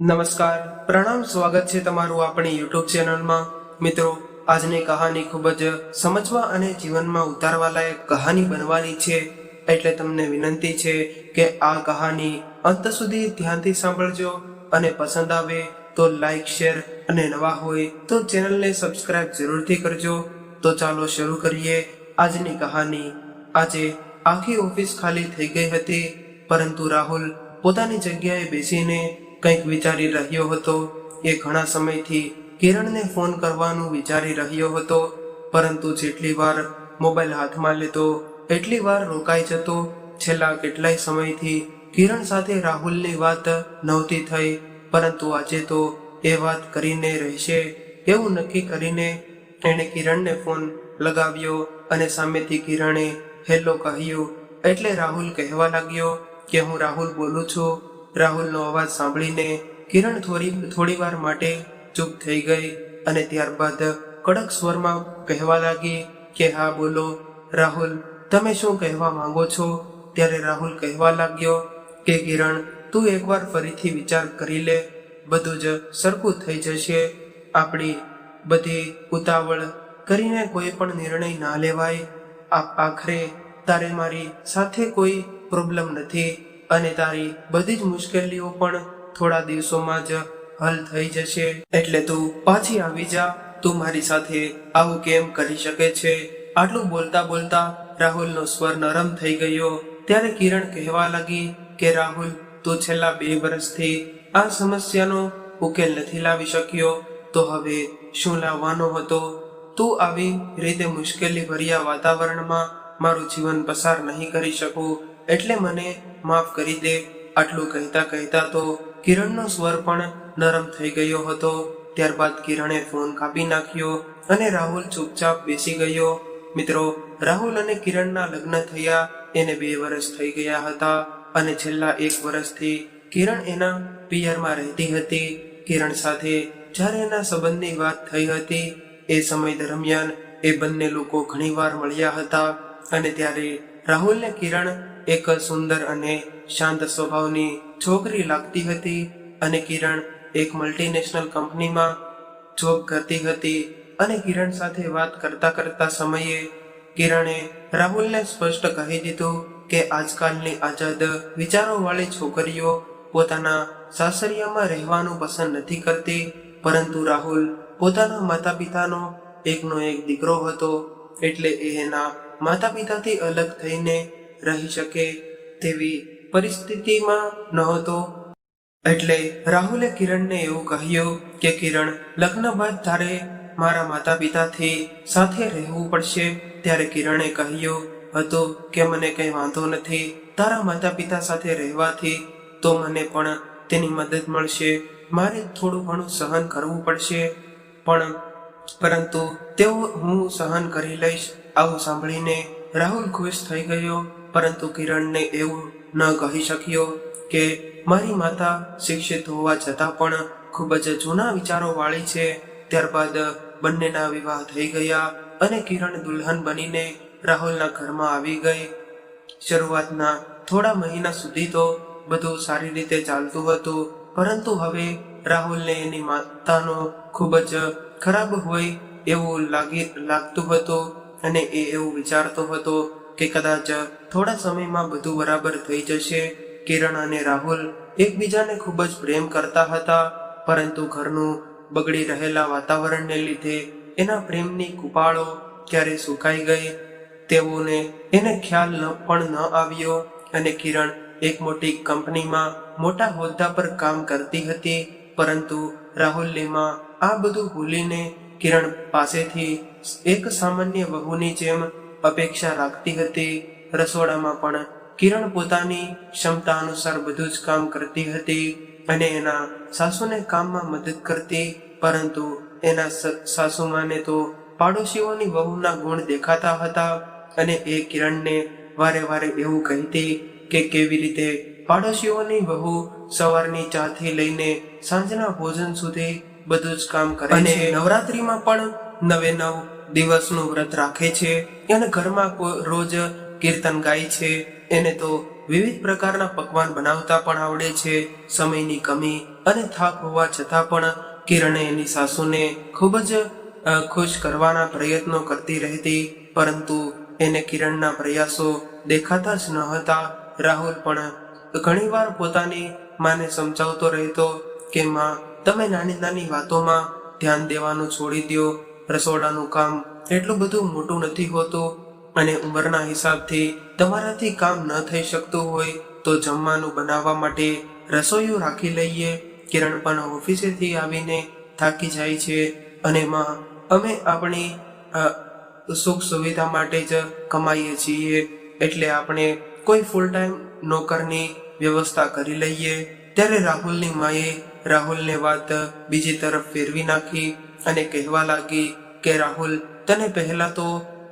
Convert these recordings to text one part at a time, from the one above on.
નમસ્કાર, પ્રણામ, સ્વાગત છે તમારું આપણી યુટ્યુબ ચેનલમાં. મિત્રો, આજની કહાની ખૂબ જ સમજવા અને જીવનમાં ઉતારવા લાયક કહાની બનવાની છે. એટલે તમને વિનંતી છે કે આ કહાની અંત સુધી ધ્યાનથી સાંભળજો અને પસંદ આવે તો લાઈક શેર અને નવા હોય તો ચેનલને સબસ્ક્રાઇબ જરૂરથી કરજો. તો ચાલો શરૂ કરીએ આજની કહાની. આજે આખી ઓફિસ ખાલી થઈ ગઈ હતી, પરંતુ રાહુલ પોતાની જગ્યાએ બેસીને કંઈક વિચારી રહ્યો હતો. એ ઘણા સમયથી કિરણને ફોન કરવાનું વિચારી રહ્યો હતો. પરંતુ જેટલી વાર મોબાઈલ હાથમાં લેતો એટલી વાર રોકાઈ જતો. છેલ્લા કેટલાય સમયથી કિરણ સાથે રાહુલની વાત નહોતી થઈ. પરંતુ આજે તો એ વાત કરીને રહેશે. એવું નક્કી કરીને એણે કિરણને ફોન લગાવ્યો અને સામેથી કિરણે હેલો કહ્યું. એટલે રાહુલ કહેવા લાગ્યો કે હું રાહુલ બોલું છું. રાહુલનો અવાજ સાંભળીને કિરણ થોડી થોડી વાર માટે ચૂપ થઈ ગઈ અને ત્યારબાદ કડક સ્વરમાં કહેવા લાગી કે, હા, બોલો. રાહુલ, તમે શું કહેવા માંગો છો? ત્યારે રાહુલ કહેવા લાગ્યો કે, કિરણ, તું એકવાર ફરીથી વિચાર કરી લે. બધું જ સરખું થઈ જશે. આપણી બધી ઉતાવળ કરીને કોઈ પણ નિર્ણય ના લેવાય. આ આખરે તારે મારી સાથે કોઈ પ્રોબ્લેમ નથી. અને તારી બધી જ મુશ્કેલીઓ પણ થોડા દિવસોમાં જ હલ થઈ જશે. એટલે તું પાછી આવી જા. તું મારી સાથે આવું કેમ કરી શકે છે? આટલું બોલતા બોલતા રાહુલનો સ્વર નરમ થઈ ગયો. ત્યારે કિરણ કહેવા લાગી કે રાહુલ, તું છેલ્લા બે વર્ષથી આ સમસ્યાનો ઉકેલ નથી લાવી શક્યો. તો હવે શું લાવવાનો હતો? તું આવી રીતે મુશ્કેલી ભર્યા વાતાવરણમાં મારું જીવન પસાર નહીં કરી શકું. એટલે મને માફ કરી દે. આટલું કહેતા કહેતા તો કિરણનો સ્વર પણ નરમ થઈ ગયો હતો. ત્યારબાદ કિરણે ફોન કાપી નાખ્યો અને રાહુલ ચૂપચાપ બેસી ગયો. મિત્રો, રાહુલ અને કિરણના લગ્ન થયા. એને બે વર્ષ થઈ ગયા હતા અને છેલ્લા એક વર્ષથી કિરણ એના પિયરમાં રહેતી હતી. કિરણ સાથે જ્યારે એના સંબંધની વાત થઈ હતી, એ સમય દરમિયાન એ બંને લોકો ઘણીવાર મળ્યા હતા અને ત્યારે રાહુલને કિરણ એક સુંદર અને શાંત સ્વભાવની છોકરી લાગતી હતી અને કિરણ એક મલ્ટીનેશનલ કંપનીમાં જોબ કરતી હતી અને કિરણ સાથે વાત કરતા કરતા સમયે કિરણે રાહુલને સ્પષ્ટ કહી દીધું કે આજકાલની આઝાદ વિચારોવાળી છોકરીઓ પોતાના સાસરિયામાં રહેવાનું પસંદ નથી કરતી, પરંતુ રાહુલ પોતાના માતા પિતાનો એકનો એક દીકરો હતો એટલે એના માતા પિતાથી અલગ થઈને રહી શકે તેવી પરિસ્થિતિમાં નહોતો. એટલે રાહુલે કિરણને એવું કહ્યું કે, કિરણ, લગ્ન બાદ તારે મારા માતા પિતાથી સાથે રહેવું પડશે. ત્યારે કિરણે કહ્યું, હતું કે મને કંઈ વાંધો નથી. તારા માતા પિતા સાથે રહેવાથી તો મને પણ તેની મદદ મળશે. મારે થોડું ઘણું સહન કરવું પડશે. પણ, પરંતુ તેઓ હું સહન કરી લઈશ આવું સાંભળીને રાહુલ ખુશ થઈ ગયો, પરંતુ કિરણને એવું ન કહી શક્યો કે મારી માતા શિક્ષિત હોવા છતાં પણ ખૂબ જ જૂના વિચારો વાળી છે. ત્યારબાદ બંનેના વિવાહ થઈ ગયા અને કિરણ દુલ્હન બનીને રાહુલના ઘરમાં આવી ગઈ. શરૂઆતના થોડા મહિના સુધી તો બધું સારી રીતે ચાલતું હતું, પરંતુ હવે રાહુલને એની માતાનો ખૂબ જ ખરાબ હોય એવું લાગી, લાગતું હતું. અને એ એવું વિચારતો હતો કે કદાચ થોડા સમયમાં બધું બરાબર થઈ જશે. કિરણ અને રાહુલ એકબીજાને ખૂબ જ પ્રેમ કરતા હતા, પરંતુ ઘરનું બગડી રહેલા વાતાવરણને લીધે એના પ્રેમની કુપાળો ક્યારે સુકાઈ ગઈ? તેઓને એને ખ્યાલ ન, પણ ન આવ્યો અને કિરણ એક મોટી કંપનીમાં મોટા હોદ્દા પર કામ કરતી હતી, પરંતુ રાહુલ્યમાં આ બધું ભૂલીને કિરણ પાસેથી એક સામાન્ય વહુની જેમ અપેક્ષા રાખતી હતી. રસોડામાં પણ કિરણ પોતાની ક્ષમતા અનુસાર બધું જ કામ કરતી હતી અને એના સાસુને કામમાં મદદ કરતી પરંતુ એના સાસુમાને તો પાડોશીઓની વહુના ગુણ દેખાતા હતા અને એ કિરણને વારે વારે એવું કહેતી કે કેવી રીતે પાડોશીઓની વહુ સવારની ચાથી લઈને સાંજના ભોજન સુધી બધું જ કામ કરે અને નવરાત્રીમાં પણ નવે નવ દિવસનું વ્રત રાખે છે અને ઘરમાં રોજ કીર્તન ગાય છે. એને તો વિવિધ પ્રકારના પકવાન બનાવતા પણ આવડે છે. સમયની કમી અને થાક હોવા છતાં પણ કિરણે એની સાસુને ખૂબ જ ખુશ કરવાના પ્રયત્નો કરતી રહેતી. પરંતુ એને કિરણના પ્રયાસો દેખાતા જ ન હતા. રાહુલ પણ ઘણીવાર પોતાની માને સમજાવતો રહેતો કે, માં, તમે નાની નાની વાતોમાં ધ્યાન દેવાનું છોડી દો રસોડાનું કામ એટલું બધું મોટું નથી હોતું અને ઉંમરના હિસાબથી તમારાથી કામ ન થઈ શકતું હોય તો જમવાનું બનાવવા માટે રસોઈયું રાખી લઈએ. કિરણ પણ ઓફિસેથી આવીને થાકી જાય છે અને માં અમે આપણી સુખ સુવિધા માટે જ કમાઈએ છીએ. એટલે આપણે કોઈ ફૂલ ટાઈમ નોકરની વ્યવસ્થા કરી લઈએ. ત્યારે રાહુલની માએ રાહુલને વાત બીજી તરફ ફેરવી નાખી અને કહેવા લાગી કે, રાહુલ, તને પહેલા તો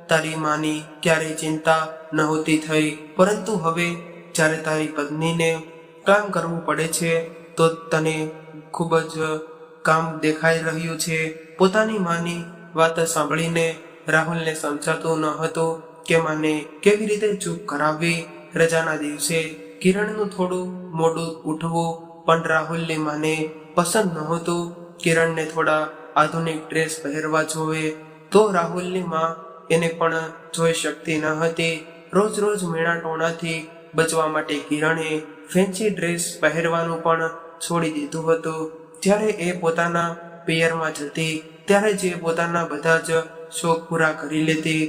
તારી માની ક્યારેય ચિંતા નહોતી થઈ, પરંતુ હવે જ્યારે તારી પત્નીને કામ કરવું પડે છે, તો તને ખૂબ જ કામ દેખાઈ રહ્યું છે. પોતાની માની વાત સાંભળીને રાહુલને સમજાતું ન હતું કે, માને કેવી રીતે ચૂપ કરાવવી? રજાના દિવસે કિરણનું થોડું મોડું ઉઠવું પણ રાહુલની માને પસંદ નહોતું. કિરણને થોડા આધુનિક ડ્રેસ પહેરવા જોવે તો રાહુલની માં એને પણ જોઈ શકતી ન હતી. રોજ રોજ મેણાટોણાથી બચવા માટે કિરણે ફેન્સી ડ્રેસ પહેરવાનું પણ છોડી દીધું હતું. જ્યારે એ પોતાના પિયરમાં જતી ત્યારે જે પોતાના બધા જ શોખ પૂરા કરી લેતી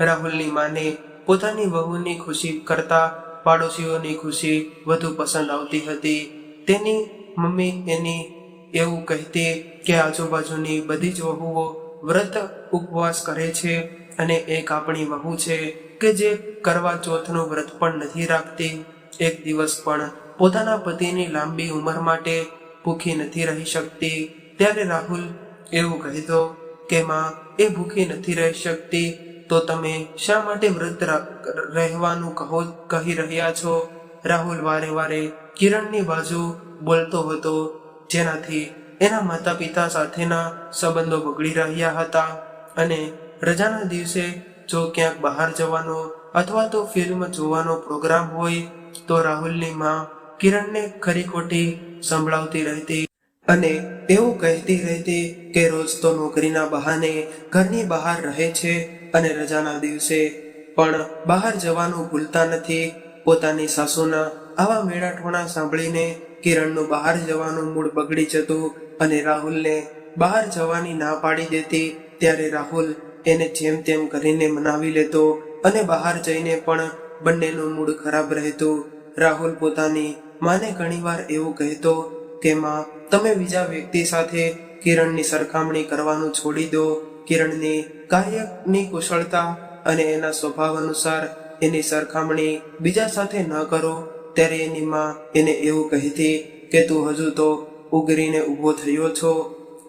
રાહુલની માને પોતાની વહુની ખુશી કરતા પાડોશીઓની ખુશી વધુ પસંદ આવતી હતી. તેની મમ્મી એની એવું કહેતી કે આજુબાજુની બધી જ વહુઓ વ્રત ઉપવાસ કરે છે અને એક આપણી વહુ છે કે જે કરવા ચોથનું વ્રત પણ નથી રાખતી. એક દિવસ પણ પોતાના પતિની લાંબી ઉંમર માટે ભૂખી નથી રહી શકતી. ત્યારે રાહુલ એવું કહેતો કે, માં, એ ભૂખી નથી રહી શકતી. તો તમે શા માટે વ્રત રહેવાનું કહો, કહી રહ્યા છો? રાહુલ વારે વારે કિરણની બાજુ બોલતો હતો, જેનાથી એના માતા પિતા સાથેના સંબંધો બગડી રહ્યા હતા અને રજાના દિવસે જો ક્યાંક બહાર જવાનો અથવા તો ફિલ્મ જોવાનો પ્રોગ્રામ હોય, તો રાહુલની માં કિરણને ખરી ખોટી સંભળાવતી રહેતી અને એવું કહેતી રહેતી કે રોજ તો નોકરીના બહાને ઘરની બહાર રહે છે અને રજાના દિવસે પણ બહાર જવાનું ભૂલતા નથી. પોતાની સાસુના આવા મેળાઠોણા સાંભળીને કિરણનું બહાર જવાનું મૂડ બગડી જતું અને રાહુલને બહાર જવાની ના પાડી દેતી, ત્યારે રાહુલ એને જેમ તેમ કરીને મનાવી લેતો અને બહાર જઈને પણ બંનેનું મૂડ ખરાબ રહેતું. રાહુલ પોતાની માને ઘણીવાર એવું કહેતો કે, માં, તમે બીજા વ્યક્તિ સાથે કિરણની સરખામણી કરવાનું છોડી દો. કિરણની કાર્યની કુશળતા અને એના સ્વભાવ અનુસાર એની સરખામણી બીજા સાથે ન કરો, ત્યારે એની માં એને એવું કહેતી કે તું હજુ તો ઉગરીને ઊભો થયો છો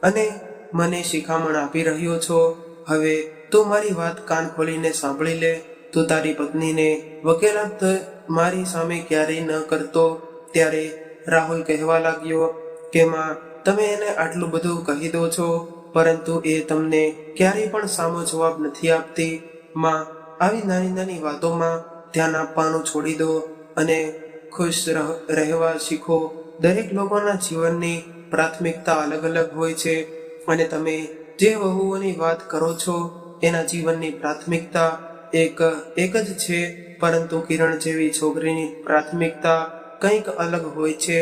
અને મને શિખામણ આપી રહ્યો છો. હવે તું મારી વાત કાન ખોલીને સાંભળી લે. તું તારી પત્નીને વકીલાત મારી સામે ક્યારેય ન કરતો. ત્યારે રાહુલ કહેવા લાગ્યો કે, માં, તમે એને આટલું બધું કહી દો છો. પરંતુ એ તમને ક્યારેય પણ સામો જવાબ નથી આપતી. માં, આવી નાની નાની વાતોમાં ધ્યાન આપવાનું છોડી દો અને ખુશ રહ- રહેવા શીખો. દરેક લોકોના જીવનની પ્રાથમિકતા અલગ અલગ હોય છે અને તમે જે વહુઓની વાત કરો છો, એના જીવનની પ્રાથમિકતા એક એક જ છે, પરંતુ કિરણ જેવી છોકરીની પ્રાથમિકતા કંઈક અલગ હોય છે.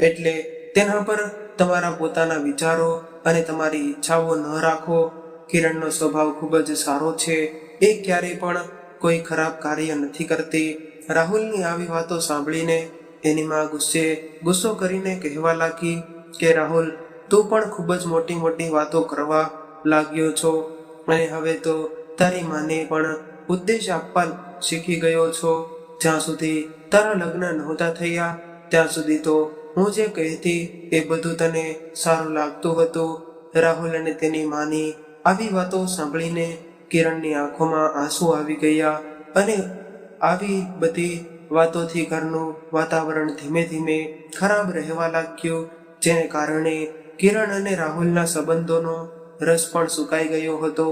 એટલે તેના પર તમારા પોતાના વિચારો અને તમારી ઈચ્છાઓ ન રાખો. કિરણનો સ્વભાવ ખૂબ જ સારો છે. એ ક્યારેય પણ કોઈ ખરાબ કાર્ય નથી કરતી. રાહુલની આવી વાતો સાંભળીને એની માં ગુસ્સે, ગુસ્સો કરીને કહેવા લાગી કે, રાહુલ, તું પણ ખૂબ જ મોટી મોટી વાતો કરવા લાગ્યો છો. અને હવે તો તારી માને પણ ઉદ્દેશ આપવા શીખી ગયો છો. જ્યાં સુધી તારા લગ્ન નહોતા થયા, ત્યાં સુધી તો હું જે કહેતી એ બધું તને સારું લાગતું હતું? રાહુલ અને તેની માની આવી વાતો સાંભળીને કિરણની આંખોમાં આંસુ આવી ગયા અને આવી બધી વાતોથી ઘરનું વાતાવરણ ધીમે ધીમે ખરાબ રહેવા લાગ્યું, જેને કારણે કિરણ અને રાહુલના સંબંધોનો રસ પણ સુકાઈ ગયો હતો.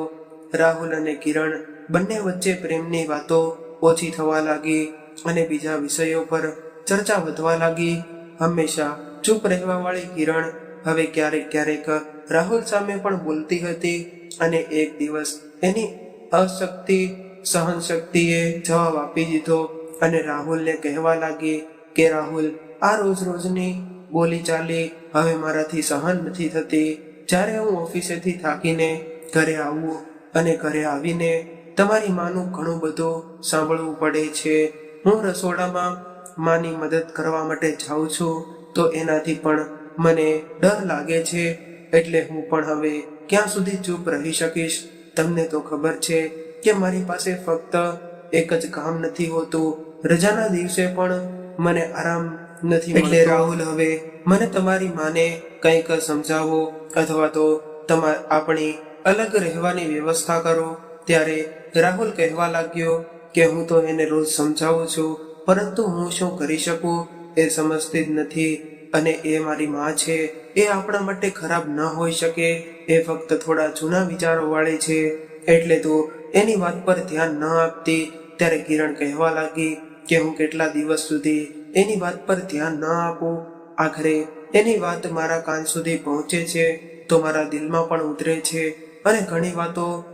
રાહુલ અને કિરણ બંને વચ્ચે પ્રેમની વાતો ઓછી થવા લાગી અને બીજા વિષયો પર ચર્ચા વધવા લાગી. હંમેશા ચૂપ રહેવા વાળી કિરણ હવે ક્યારેક ક્યારેક રાહુલ સામે પણ બોલતી હતી અને એક દિવસ એની અશક્તિ સહન શક્તિએ જવાબ આપી દીધો અને રાહુલને કહેવા લાગી કે, રાહુલ, આ રોજ રોજની બોલી ચાલી હવે મારાથી સહન નથી થતી. જ્યારે હું ઓફિસેથી થાકીને ઘરે આવું અને ઘરે આવીને તમારી માનું ઘણું બધું સાંભળવું પડે છે. હું રસોડામાં માની મદદ કરવા માટે જાઉં છું તો એનાથી પણ મને ડર લાગે છે. એટલે હું પણ હવે ક્યાં સુધી ચૂપ રહી શકીશ? તમને તો ખબર છે કે મારી પાસે ફક્ત એક જ કામ નથી હોતું. રજાના દિવસે પણ મને આરામ નથી એટલે રાહુલ હવે મને તમારી માને કંઈક સમજાવો અથવા તો તમા આપણી અલગ રહેવાની વ્યવસ્થા કરો. ત્યારે રાહુલ કહેવા લાગ્યો કે હું તો એને રોજ સમજાવું છું. પરંતુ હું શું કરી શકું? એ સમજતી જ નથી. અને એ મારી માં છે. એ આપણા માટે ખરાબ ન હોઈ શકે. એ ફક્ત થોડા જૂના વિચારો વાળી છે. એટલે તો એની વાત પર ધ્યાન ન આપતી. ત્યારે કિરણ કહેવા લાગી કે હું કેટલા દિવસ સુધી એની વાત પર ધ્યાન ન આપું. આખરે એની વાત મારા કાન સુધી પહોંચે છે. તો મારા દિલમાં પણ ઉતરે છે. અને ઘણી વાતો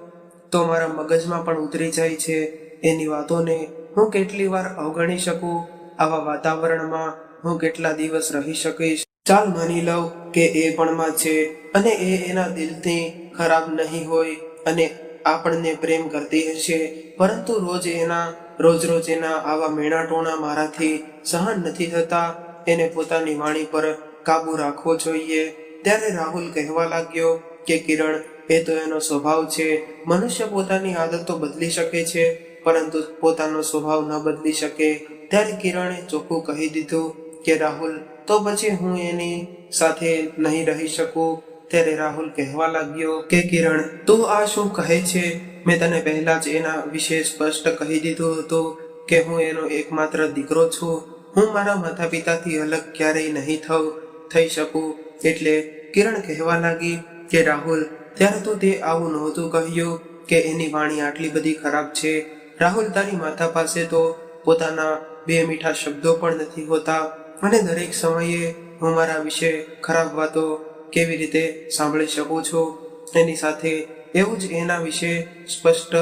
તો મારા મગજમાં પણ ઉતરી જાય છે. એની વાતોને હું કેટલી વાર અવગણી શકું? આવા વાતાવરણમાં હું કેટલા દિવસ રહી શકીશ? ચાલ માની લઉં કે એ પણમાં છે અને એ એના દિલથી ખરાબ નહીં હોય અને આપણને પ્રેમ કરતી હશે. પરંતુ રોજ એના, રોજ રોજ એના આવા મેણાટોણા મારાથી સહન નથી થતા. એને પોતાની વાણી પર કાબુ રાખવો જોઈએ. ત્યારે રાહુલ કહેવા લાગ્યો કે કિરણ, એ તો એનો સ્વભાવ છે. મનુષ્ય પોતાની આદતો બદલી શકે છે. પરંતુ પોતાનો સ્વભાવ ન બદલી શકે. ત્યારે કિરણે ચોખ્ખું કહી દીધું કે, રાહુલ, તો પછી હું એની સાથે નહીં રહી શકું. ત્યારે રાહુલ કહેવા લાગ્યો કે, કિરણ, તું આ શું કહે છે? મેં તને પહેલા જ એના વિશે સ્પષ્ટ કહી દીધું હતું કે, હું એનો એકમાત્ર દીકરો છું. હું મારા માતા પિતાથી અલગ ક્યારેય નહીં થઉં, થઈ શકું. એટલે કિરણ કહેવા લાગી કે, રાહુલ, ત્યારે તો તે આવું નહોતું કહ્યું કે, એની વાણી આટલી બધી ખરાબ છે? રાહુલ તારી માતા પાસે તો પોતાના બે મીઠા શબ્દો પણ નથી હોતા. અને દરેક સમયે હું મારા વિશે ખરાબ વાતો કેવી રીતે સાંભળી શકું છું? એની સાથે એવું જ એના વિશે સ્પષ્ટ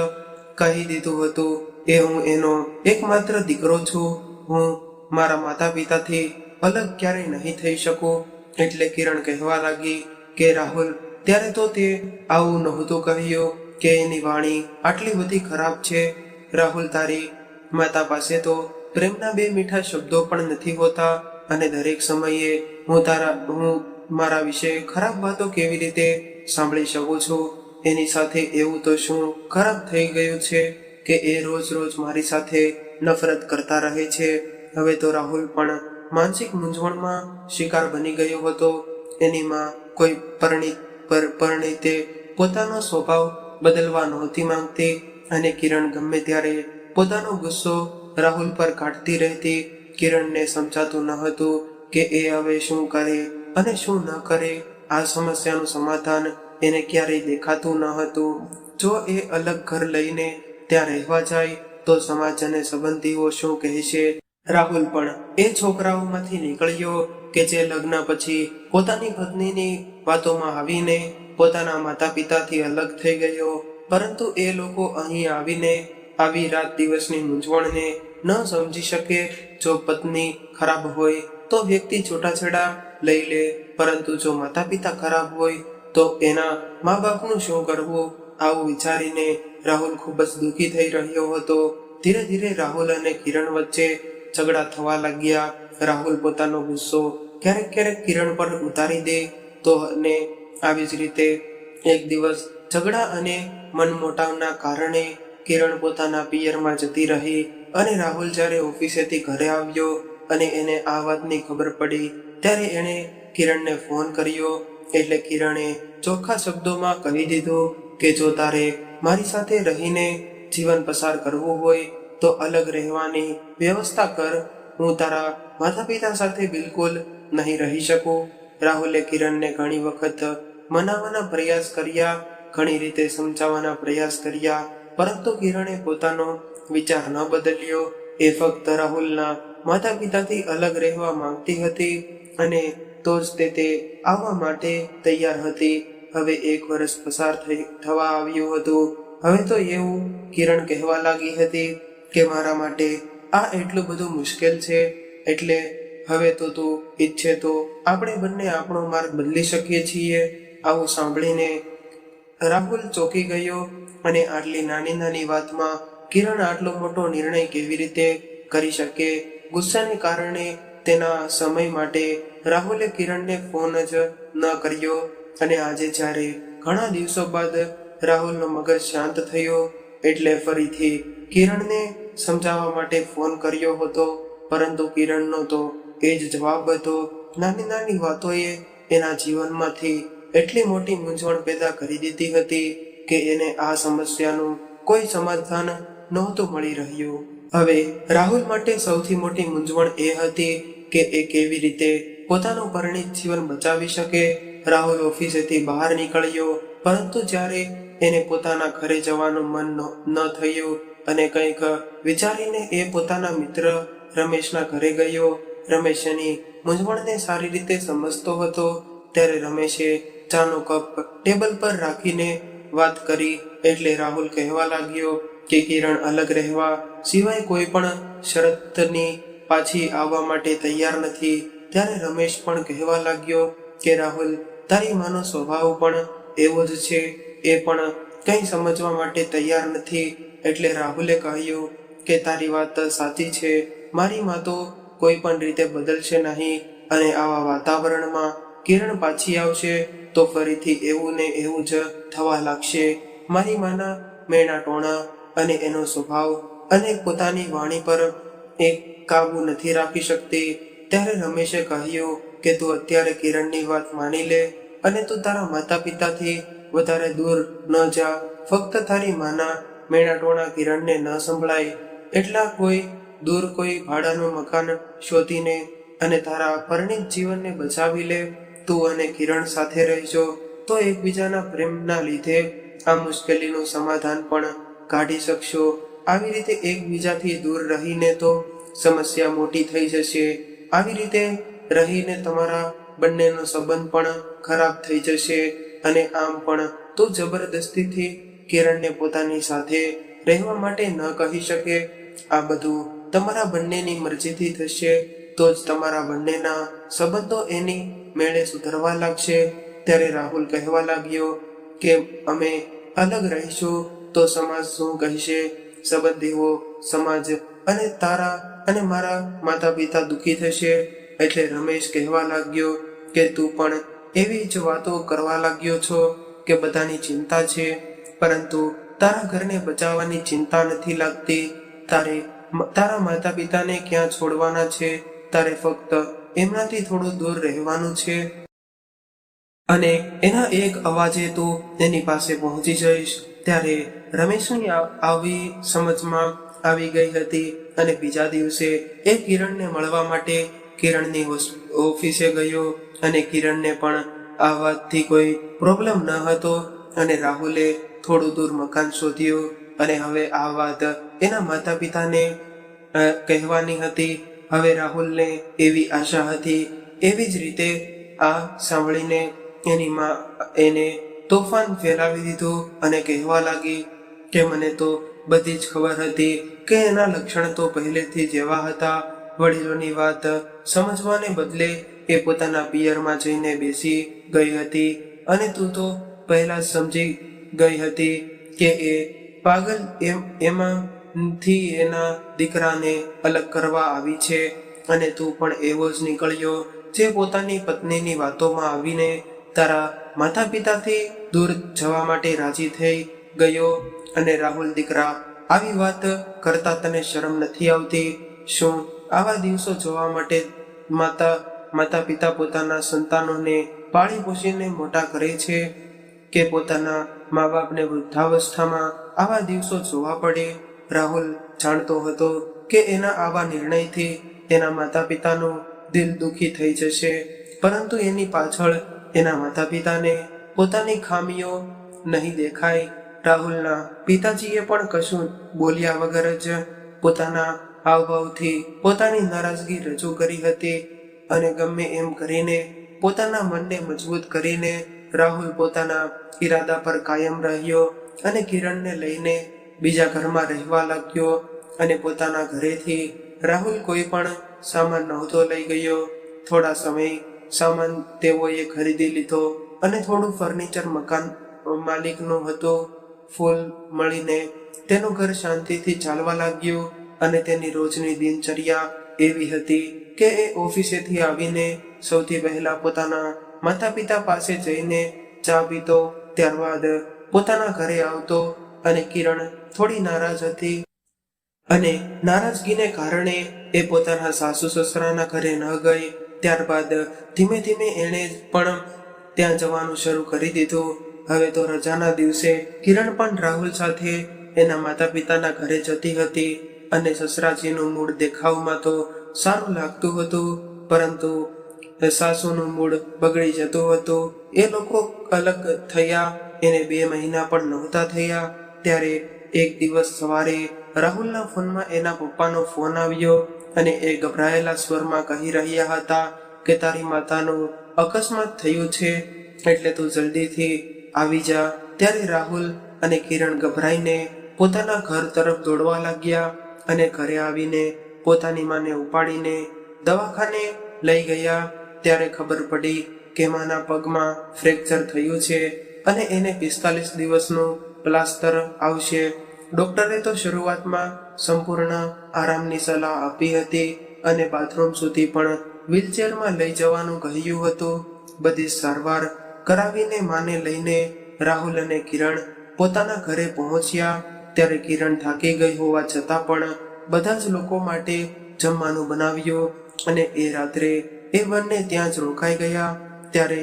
કહી દીધું હતું એ હું એનો એકમાત્ર દીકરો છું. હું મારા માતા પિતાથી અલગ ક્યારેય નહીં થઈ શકું. એટલે કિરણ કહેવા લાગી કે, રાહુલ, ત્યારે તો તે આવું નહોતું કહ્યું કે એની વાણી આટલી બધી ખરાબ છે. રાહુલ તારી માતા પાસે તો પ્રેમના બે મીઠા શબ્દો પણ નથી હોતા અને દરેક સમયે હું તારા, હું મારા વિશે ખરાબ વાતો કેવી રીતે સાંભળી શકું છું? એની સાથે એવું તો શું ખરાબ થઈ ગયું છે કે એ રોજ રોજ મારી સાથે નફરત કરતા રહે છે? હવે તો રાહુલ પણ માનસિક મૂંઝવણમાં શિકાર બની ગયો હતો. એની માં કોઈ પરણિત પર, પરણિતે પોતાનો સ્વભાવ બદલવા નહોતી માંગતી. અને કિરણ ગમે ત્યારે પોતાનો ગુસ્સો રાહુલ પર કાઢતી રહેતી કિરણને સમજાતું ન હતું કે એ હવે શું કરે અને શું ન કરે. આ સમસ્યાનું સમાધાન એને ક્યારેય દેખાતું ન હતું. જો એ અલગ ઘર લઈને ત્યાં રહેવા જાય, તો સમાજ અને સંબંધીઓ શું કહેશે? રાહુલ પણ એ છોકરાઓમાંથી નીકળ્યો કે જે લગ્ન પછી પોતાની પત્નીની વાતોમાં આવીને પોતાના માતા પિતાથી અલગ થઈ ગયો. પરંતુ એ લોકો અહીં આવીને આવી રાત દિવસની મૂંઝવણને ન સમજી શકે. જો પત્ની ખરાબ હોય તો વ્યક્તિ છૂટાછેડા લઈ લે, પરંતુ જો માતા પિતા ખરાબ હોય તો એના મા બાપનું શું કરવું? આવું વિચારીને રાહુલ ખૂબ જ દુઃખી થઈ રહ્યો હતો. ધીરે ધીરે રાહુલ અને કિરણ વચ્ચે ઝઘડા થવા લાગ્યા. રાહુલ પોતાનો ગુસ્સો ક્યારેક ક્યારેક કિરણ પર ઉતારી દે તો અને આવી જ રીતે એક દિવસ ઝઘડા અને મનમોટાવના કારણે કિરણ પોતાના પિયરમાં જતી રહી અને રાહુલ જ્યારે ઓફિસેથી ઘરે આવ્યો અને એને આ વાતની ખબર પડી, ત્યારે એણે કિરણને ફોન કર્યો. એટલે કિરણે ચોખ્ખા શબ્દોમાં કહી દીધું કે જો તારે મારી સાથે રહીને જીવન પસાર કરવું હોય, તો અલગ રહેવાની વ્યવસ્થા કર. હું તારા માતા પિતા સાથે બિલકુલ નહીં રહી શકું. રાહુલે કિરણને ઘણી વખત મનાવવાના પ્રયાસ કર્યા ઘણી રીતે સમજાવવાના પ્રયાસ કર્યા, પરંતુ કિરણે પોતાનો વિચાર ન બદલ્યો. એ ફક્ત રાહુલના માતા પિતાથી અલગ રહેવા માંગતી હતી અને તો જ તે તે આવવા માટે તૈયાર હતી. હવે એક વર્ષ પસાર થવા આવ્યું હતું. હવે તો એવું કિરણ કહેવા લાગી હતી કે મારા માટે આ એટલું બધું મુશ્કેલ છે, એટલે હવે તો તું ઈચ્છે તો આપણે બંને આપણો માર્ગ બદલી શકીએ છીએ. આવું સાંભળીને રાહુલ ચોકી ગયો અને આટલી નાની નાની વાતમાં કિરણ આટલો મોટો નિર્ણય કેવી રીતે કરી શકે? ગુસ્સાને કારણે તેના સમય માટે રાહુલે કિરણને ફોન જ ન કર્યો અને આજે જ્યારે ઘણા દિવસો બાદ રાહુલનો મગજ શાંત થયો, એટલે ફરીથી કિરણને સમજાવવા માટે ફોન કર્યો હતો. પરંતુ કિરણનો તો એ જ જવાબ હતો, નાની નાની વાતોએ એના જીવનમાંથી એટલી મોટી મૂંઝવણ પેદા કરી દીધી હતી કે એને આ સમસ્યાનું કોઈ સમાધાન નહોતું મળી રહ્યું. હવે રાહુલ માટે સૌથી મોટી મૂંઝવણ એ હતી કે એ કેવી રીતે પોતાનું પરિણિત જીવન બચાવી શકે. રાહુલ ઓફિસેથી બહાર નીકળ્યો, પરંતુ જ્યારે એને પોતાના ઘરે જવાનું મન ન- થયું અને કંઈક વિચારીને એ પોતાના મિત્ર રમેશના ઘરે ગયો, રમેશ એની મૂંઝવણને સારી રીતે સમજતો હતો. ત્યારે રમેશે ચાનો કપ ટેબલ પર રાખીને વાત કરી. એટલે રાહુલ કહેવા લાગ્યો કે કિરણ અલગ રહેવા સિવાય કોઈ પણ શરતની પાછી આવવા માટે તૈયાર નથી. ત્યારે રમેશ પણ કહેવા લાગ્યો કે રાહુલ, તારી માનો સ્વભાવ પણ એવો જ છે. એ પણ કંઈ સમજવા માટે તૈયાર નથી. એટલે રાહુલે કહ્યું કે તારી વાત સાચી છે. મારી માં તો કોઈ પણ રીતે બદલશે નહીં. અને આવા વાતાવરણમાં કિરણ પાછી આવશે તો ફરીથી એવું ને એવું જ થવા લાગશે. મારી માના મેણા ટોણા અને એનો સ્વભાવ અને પોતાની વાણી પર એક કાબુ નથી રાખી શકતી. ત્યારે રમેશે કહ્યું કે તું અત્યારે કિરણની વાત માની લે અને તું તારા માતા પિતાથી વધારે દૂર ન જા. ફક્ત તારી માના મેણા ટોણા કિરણને ન સંભળાય. એટલા કોઈ દૂર કોઈ ભાડાનું મકાન શોધીને અને તારા પરિણિત જીવનને બચાવી લે. તું અને કિરણ સાથે રહેજો તો એકબીજાના પ્રેમના લીધે આ મુશ્કેલીનું સમાધાન પણ કાઢી શકશો. આવી રીતે એકબીજાથી દૂર રહીને તો સમસ્યા મોટી થઈ જશે. આવી રીતે રહીને તમારા બંનેનો સંબંધ પણ ખરાબ થઈ જશે અને આમ પણ તું જબરદસ્તીથી કિરણને પોતાની સાથે રહેવા માટે ન કહી શકે. આ બધું તમારા બંનેની મરજીથી થશે. તો જ તમારા બંનેના સંબંધો એની મેળે સુધરવા લાગશે. ત્યારે રાહુલ કહેવા લાગ્યો કે અમે અલગ રહીશું તો સમાજ શું કહેશે? સંબંધીઓ સમાજ અને તારા અને મારા માતા પિતા દુઃખી થશે. એટલે રમેશ કહેવા લાગ્યો કે તું પણ એવી જ વાતો કરવા લાગ્યો છો કે બધાની ચિંતા છે. પરંતુ તારા ઘરને બચાવવાની ચિંતા નથી લાગતી. તારે તારા માતા પિતાને ક્યાં છોડવાના છે? તારે ફક્ત એમનાથી થોડું દૂર રહેવાનું છે. અને એના એક અવાજે તું એની પાસે પહોંચી જઈશ. ત્યારે રમેશની આવી સમજમાં આવી ગઈ હતી અને બીજા દિવસે એ કિરણને મળવા માટે કિરણની ઓફિસે ગયો અને કિરણને પણ આ વાતથી કોઈ પ્રોબ્લેમ ન હતો. અને રાહુલે થોડું દૂર મકાન શોધ્યું અને હવે આ વાત એના માતા પિતાને કહેવાની હતી. હવે રાહુલને એવી આશા હતી, એવી જ રીતે આ સાંભળીને એની માં એને તોફાન ફેલાવી દીધું અને કહેવા લાગી કે મને તો બધી જ ખબર હતી કે એના લક્ષણ તો પહેલેથી જ એવા હતા. વડીલોની વાત સમજવાને બદલે એ પોતાના પિયરમાં જઈને બેસી ગઈ હતી અને તું તો પહેલા સમજી ગઈ હતી કે એ પાગલ એમ એમાંથી એના દીકરાને અલગ કરવા આવી છે અને તું પણ એવો જ નીકળ્યો જે પોતાની પત્નીની વાતોમાં આવીને તારા માતા પિતાથી દૂર જવા માટે રાજી થઈ ગયો અને રાહુલ દીકરા આવી વાત કરતા તને શરમ નથી આવતી? શું આવા દિવસો જોવા માટે માતા માતા પિતા પોતાના સંતાનોને પાળી પોષીને મોટા કરે છે કે પોતાના મા બાપને વૃદ્ધાવસ્થામાં આવા દિવસો જોવા પડે? રાહુલ જાણતો હતો કે એના આવા નિર્ણયથી તેના માતા પિતાનું દિલ દુખી થઈ જશે. પરંતુ એની પાછળ એના માતા પિતાને પોતાની ખામીઓ નહીં દેખાય. રાહુલના પિતાજીએ પણ કશું બોલ્યા વગર જ પોતાના હાવભાવથી પોતાની નારાજગી રજૂ કરી હતી અને ગમે એમ કરીને પોતાના મનને મજબૂત કરીને રાહુલ પોતાના ઈરાદા પર કાયમ રહ્યો અને કિરણને લઈને બીજા ઘરમાં રહેવા લાગ્યો અને પોતાના ઘરેથી રાહુલ કોઈ પણ સામાન નહોતો લઈ ગયો. થોડા સમય સામાન તેઓએ ખરીદી લીધો અને થોડું ફર્નિચર મકાન માલિકનું હતું. ફૂલ મળીને તેનું ઘર શાંતિથી ચાલવા લાગ્યું અને તેની રોજની દિનચર્યા એવી હતી કે એ ઓફિસેથી આવીને સૌથી પહેલા પોતાના માતા પિતા પાસે જઈને ચા પીતો, ત્યારબાદ પોતાના ઘરે આવતો અને કિરણ થોડી નારાજ હતી. અને નારાજગીને કારણે એ પોતાના સાસુ સસરાના ઘરે ન ગઈ. ત્યારબાદ ધીમે ધીમે એણે પણ ત્યાં જવાનું શરૂ કરી દીધું. હવે તો રજાના દિવસે કિરણ પણ રાહુલ સાથે એના માતા પિતાના ઘરે જતી હતી અને સસરાજીનું મૂળ દેખાવમાં તો સારું લાગતું હતું, પરંતુ સાસુનું મૂળ બગડી જતું હતું. એ લોકો અલગ થયા. એને બે મહિના પણ નહોતા થયા. ત્યારે એક દિવસ સવારે રાહુલના ફોનમાં એના પપ્પાનો ફોન આવ્યો અને એ ગભરાયેલા સ્વરમાં કહી રહ્યા હતા કે, તારી માતાનું અકસ્માત થયું છે, એટલે તું જલ્દીથી આવી જા. ત્યારે રાહુલ અને કિરણ ગભરાઈને પોતાના ઘર તરફ દોડવા લાગ્યા અને ઘરે આવીને પોતાની માને ઉપાડીને દવાખાને લઈ ગયા. ત્યારે ખબર પડી કે, માના પગમાં ફ્રેક્ચર થયું છે અને એને પિસ્તાલીસ દિવસનું પ્લાસ્ટર આવશે. ડોક્ટરે તો શરૂઆતમાં સંપૂર્ણ આરામની સલાહ આપી હતી અને બાથરૂમ સુધી પણ વ્હીલચેરમાં લઈ જવાનું કહ્યું હતું. બધી સારવાર કરાવીને માને લઈને રાહુલ અને કિરણ પોતાના ઘરે પહોંચ્યા. ત્યારે કિરણ થાકી ગઈ હોવા છતાં પણ બધા જ લોકો માટે જમવાનું બનાવ્યું અને એ રાત્રે એ બંને ત્યાં જ રોકાઈ ગયા. ત્યારે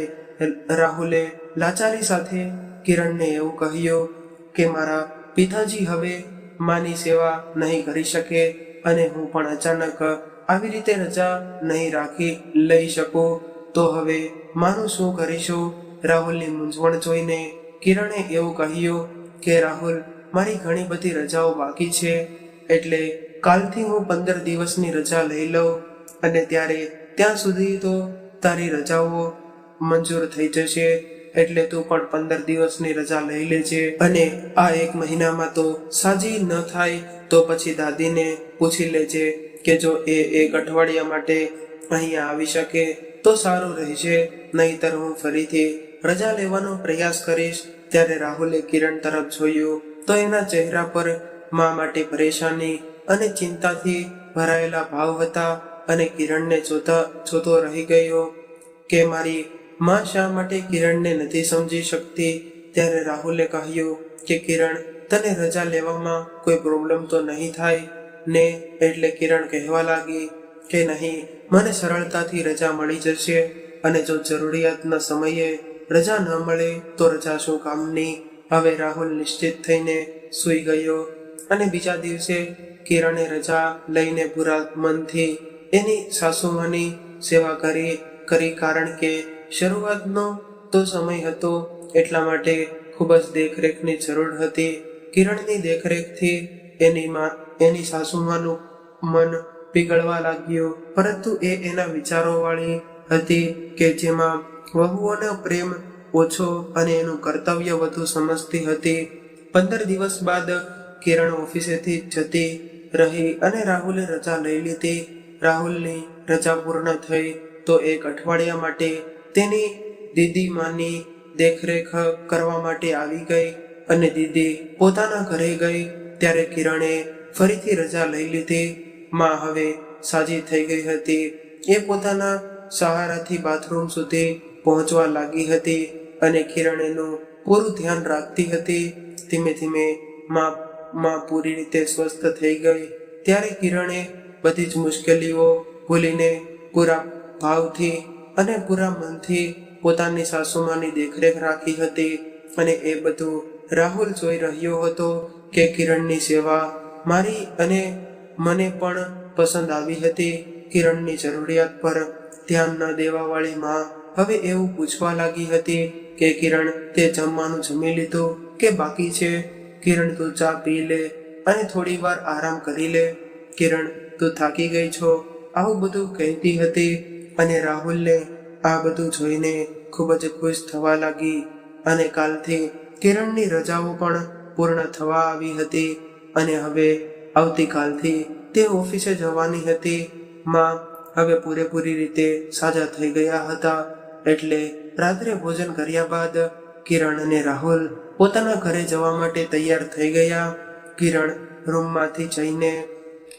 રાહુલે લાચારી સાથે કિરણને એવું કહ્યું કે મારા પિતાજી હવે માની સેવા નહીં કરી શકે અને હું પણ અચાનક આવી રીતે રજા નહીં રાખી લઈ શકું, તો હવે મારું શું કરીશું? રાહુલની મૂંઝવણ જોઈને કિરણે એવું કહ્યું કે, રાહુલ, મારી ઘણી બધી રજાઓ બાકી છે, એટલે કાલથી હું પંદર દિવસની રજા લઈ લઉં અને ત્યારે ત્યાં સુધી તો તારી રજાઓ મંજૂર થઈ જશે. એટલે તું પણ પંદર દિવસની રજા લઈ લેજે. અને આ એક મહિનામાં તો સાજી ન થાય તો પછી દાદીને પૂછી લેજે કે જો એ એક અઠવાડિયા માટે અહીંયા આવી શકે તો સારું રહેશે. નહીતર હું ફરીથી રજા લેવાનો પ્રયાસ કરીશ. ત્યારે રાહુલે કિરણ તરફ જોયું તો એના ચહેરા પર મા માટે પરેશાની અને ચિંતાથી ભરાયેલા ભાવ હતા અને કિરણને જોતા જોતો રહી ગયો કે મારી માં શા માટે કિરણને નથી સમજી શકતી? ત્યારે રાહુલે કહ્યું કે કિરણ, તને રજા લેવામાં કોઈ પ્રોબ્લેમ તો નહીં થાય? ને એટલે કિરણ કહેવા લાગી કે નહીં, મને સરળતાથી રજા મળી જશે અને જો જરૂરિયાતના સમયે રજા ન મળે તો રજા શું કામની? હવે રાહુલ નિશ્ચિત થઈને સૂઈ ગયો અને બીજા દિવસે કિરણે રજા લઈને પૂરા મનથી એની સાસુમાની સેવા કરી કરી કારણ કે શરૂઆતનો તો સમય હતો, એટલા માટે ખૂબ જ દેખરેખની જરૂર હતી. કિરણની દેખરેખથી એની માં, એની સાસુમાનું મન પીગળવા લાગ્યું, પરંતુ એ એના વિચારોવાળી હતી કે જેમાં વહુઓનો પ્રેમ ઓછો અને એનું કર્તવ્ય વધુ સમજતી હતી. પંદર દિવસ બાદ કિરણ ઓફિસેથી જતી રહી અને રાહુલે રજા લઈ લીધી. રાહુલની રજા પૂર્ણ થઈ તો એક અઠવાડિયા માટે તેની દીદી માની દેખરેખ કરવા માટે આવી ગઈ અને દીદી પોતાના ઘરે ગઈ ત્યારે કિરણે ફરીથી રજા લઈ લીધી. માં હવે સાજી થઈ ગઈ હતી. એ પોતાના સહારાથી બાથરૂમ સુધી પહોંચવા લાગી હતી અને કિરણ એનું પૂરું ધ્યાન રાખતી હતી. ધીમે ધીમે માં માં પૂરી રીતે સ્વસ્થ થઈ ગઈ. ત્યારે કિરણે બધી જ મુશ્કેલીઓ ભૂલીને પૂરા ભાવથી અને પૂરા મનથી પોતાની સાસુમાની દેખરેખ રાખી હતી અને એ બધું રાહુલ જોઈ રહ્યો હતો કે કિરણની સેવા મારી અને મને પણ પસંદ આવી હતી. કિરણની જરૂરિયાત પર ધ્યાન ન દેવાવાળી માં હવે એવું પૂછવા લાગી હતી કે કિરણ તે જમવાનું જમી લીધું કે બાકી છે? કિરણ તું ચા પી લે અને થોડી વાર આરામ કરી લે. કિરણ, તું થાકી ગઈ છો? આવું બધું કહેતી હતી અને રાહુલને આ બધું જોઈને ખૂબ જ ખુશ થવા લાગી અને કાલથી કિરણની રજાઓ પણ પૂર્ણ થવા આવી હતી અને હવે આવતીકાલથી તે ઓફિસે જવાની હતી. માં હવે પૂરેપૂરી રીતે સાજા થઈ ગયા હતા એટલે રાત્રે ભોજન કર્યા બાદ કિરણ અને રાહુલ પોતાના ઘરે જવા માટે તૈયાર થઈ ગયા. કિરણ રૂમમાંથી જઈને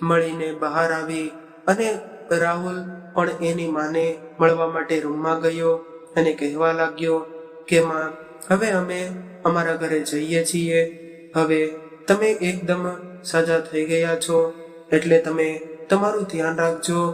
મળીને બહાર આવી અને રાહુલ પણ એની માને મળવા માટે રૂમમાં ગયો અને કહેવા લાગ્યો કે, માં, હવે અમે અમારા ઘરે જઈએ છીએ. હવે તમે એકદમ સાજા થઈ ગયા છો, એટલે તમે તમારું ધ્યાન રાખજો.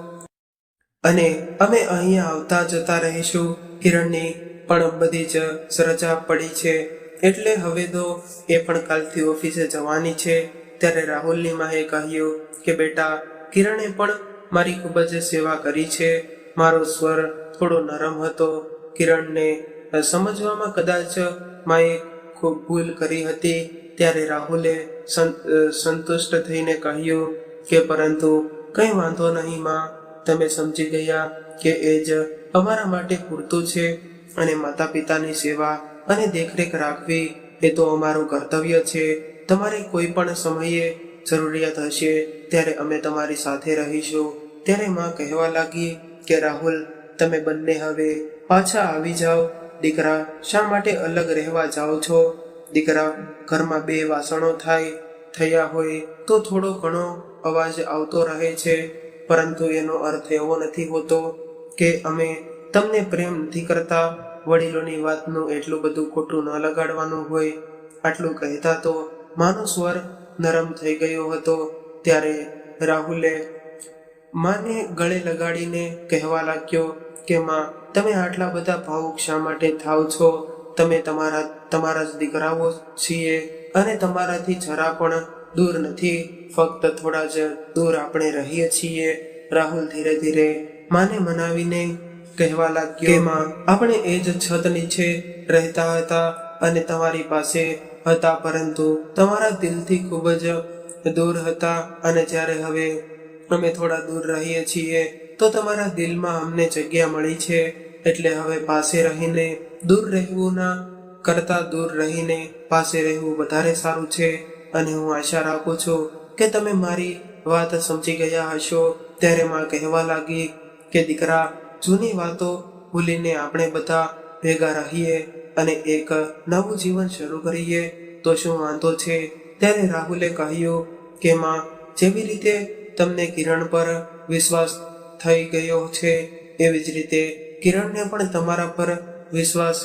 અને અમે અહીંયા આવતા જતા રહીશું. કિરણની પણ બધી જ રજા પડી છે. એટલે હવે તો એ પણ કાલથી ઓફિસે જવાની છે. ત્યારે રાહુલની માએ કહ્યું કે, બેટા, કિરણે પણ મારી ખૂબ જ સેવા કરી છે. મારો સ્વર થોડો નરમ હતો. કિરણને સમજવામાં કદાચ માએ ખૂબ ભૂલ કરી હતી. ત્યારે રાહુલે સંતુષ્ટ થઈને કહ્યું કે, પરંતુ કંઈ વાંધો નહીં માં. તમે સમજી ગયા કે એ જ અમારા માટે પૂરતું છે અને માતા પિતાની સેવા અને દેખરેખ રાખવી એ તો અમારું કર્તવ્ય છે. તમારે કોઈ પણ સમયે જરૂરિયાત હશે, ત્યારે અમે તમારી સાથે રહીશું. ત્યારે માં કહેવા લાગી કે, રાહુલ, તમે બંને હવે પાછા આવી જાઓ. દીકરા, શા માટે અલગ રહેવા જાઓ છો? દીકરા, ઘરમાં બે વાસણો થાય, થયા હોય તો થોડો ઘણો અવાજ આવતો રહે છે. પરંતુ એનો અર્થ એવો નથી હોતો કે અમે તમને પ્રેમ નથી કરતા. વડીલોની વાતનું એટલું બધું ખોટું ન લગાડવાનું હોય. આટલું કહેતા તો માનો સ્વર નરમ થઈ ગયો હતો ત્યારે રાહુલે માને ગળે લગાડીને કહેવા લાગ્યો કે, માં, તમે આટલા બધા ભાવુક શા માટે થાવ છો? તમે તમારા તમારા જ દીકરાઓ છીએ અને તમારાથી જરા પણ દૂર નથી. ફક્ત થોડા જ દૂર આપણે રહીએ છીએ. રાહુલ ધીરે ધીરે માને મનાવીને કહેવા લાગ્યો કે, માં, આપણે એ જ છત નીચે રહેતા હતા અને તમારી પાસે હતા, પરંતુ તમારા દિલથી ખૂબ જ દૂર હતા અને જ્યારે હવે અમે થોડા દૂર રહીએ છીએ, તો તમારા દિલમાં અમને જગ્યા મળી છે. એટલે હવે પાસે રહીને, દૂર રહેવું ના કરતા દૂર રહીને, પાસે રહેવું વધારે સારું છે. અને હું આશા રાખું છું કે તમે મારી વાત સમજી ગયા હશો. ત્યારે માં કહેવા લાગી કે, દીકરા, જૂની વાતો ભૂલીને આપણે બધા ભેગા રહીએ. અને એક નવું જીવન શરૂ કરીએ તો શું વાંધો છે? ત્યારે રાહુલે કહ્યું કે, માં, જેવી રીતે તમને કિરણ પર વિશ્વાસ થઈ ગયો છે, એવી જ રીતે કિરણને પણ તમારા પર વિશ્વાસ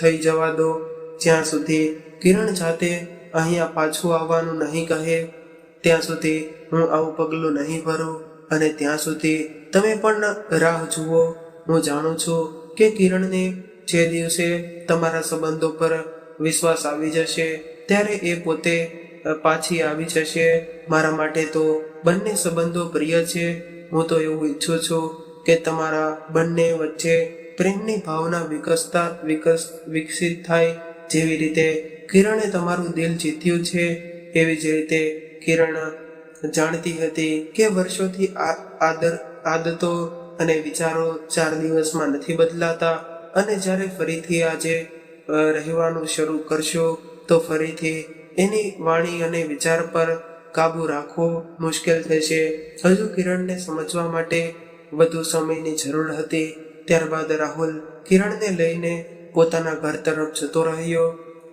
થઈ જવા દો. જ્યાં સુધી કિરણ જાતે અહીંયા પાછું આવવાનું નહીં કહે, ત્યાં સુધી હું આવું પગલું નહીં ભરું અને ત્યાં સુધી તમે પણ રાહ જુઓ. હું જાણું છું કે કિરણને જે દિવસે તમારા સંબંધો પર વિશ્વાસ આવી જશે, ત્યારે એ પોતે પાછી આવી જશે. મારા માટે તો બંને સંબંધો પ્રિય છે. હું તો એવું ઈચ્છું છું કે તમારા બંને વચ્ચે પ્રેમની ભાવના વિકસતા, વિકસ, વિકસિત થાય. જેવી રીતે કિરણે તમારું દિલ જીત્યું છે, એવી જ રીતે કિરણ જાણતી હતી કે વર્ષોથી આદર, આદતો અને વિચારો ચાર દિવસમાં નથી બદલાતા. અને જ્યારે ફરીથી આજે રહેવાનું શરૂ કરશો, તો ફરીથી એની વાણી અને વિચાર પર કાબુ રાખવો મુશ્કેલ થશે. હજુ કિરણને સમજવા માટે વધુ સમયની જરૂર હતી. ત્યારબાદ રાહુલ કિરણને લઈને પોતાના ઘર તરફ જતો રહ્યો.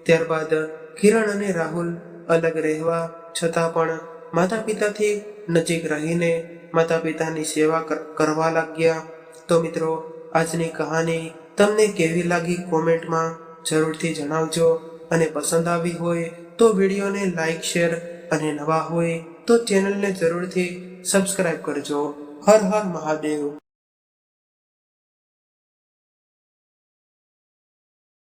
ત્યારબાદ કિરણ અને રાહુલ અલગ રહેવા છતાં પણ માતા પિતાથી નજીક રહીને માતા પિતાની સેવા કરવા લાગ્યા. તો મિત્રો, આજની કહાની તમને કેવી લાગી કોમેન્ટમાં જરૂરથી જણાવજો. અને પસંદ આવી હોય તો વિડીયોને લાઈક, શેર અને નવા હોય તો ચેનલને જરૂરથી સબસ્ક્રાઇબ કરજો. હર હર મહાદેવ.